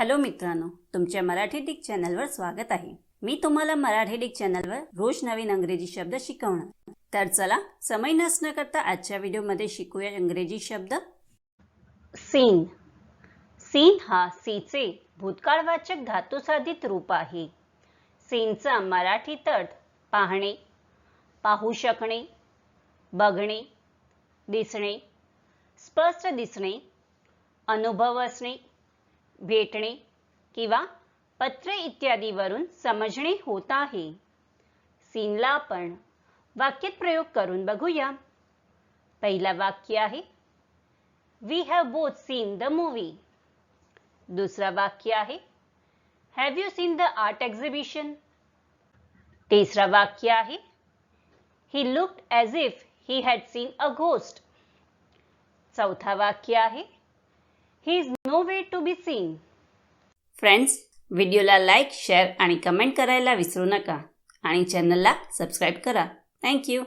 Hello मित्रांनो तुमच्या Marathi Dick चॅनलवर स्वागत आहे. मी तुम्हाला मराठी डिक चॅनलवर रोज नवीन अंग्रेजी शब्द शिकवणार. तर चला समय नसणं करता आजच्या व्हिडिओमध्ये शिकूया इंग्रजी शब्द. सीन. सीन हा सीचे भूतकाळवाचक धातुसाधित रूप आहे. सीनचा मराठी तट पाहणे पाहू शकणे बघणे दिसणे स्पष्ट दिसणे अनुभव असणे भेटणे किंवा पत्र इत्यादीवरून समजणे होत आहे. सीनला आपण वाक्यात प्रयोग करून बघूया. पहिला वाक्य आहे we have both seen the movie दुसरा वाक्य आहे have you seen the art exhibition तिसरा वाक्य आहे he looked as if he had seen a ghost चौथा वाक्य आहे he is no way to be seen friends व्हिडिओला लाईक शेअर आणि कमेंट करायला विसरू नका. आणि चॅनलला सबस्क्राईब करा. थँक्यू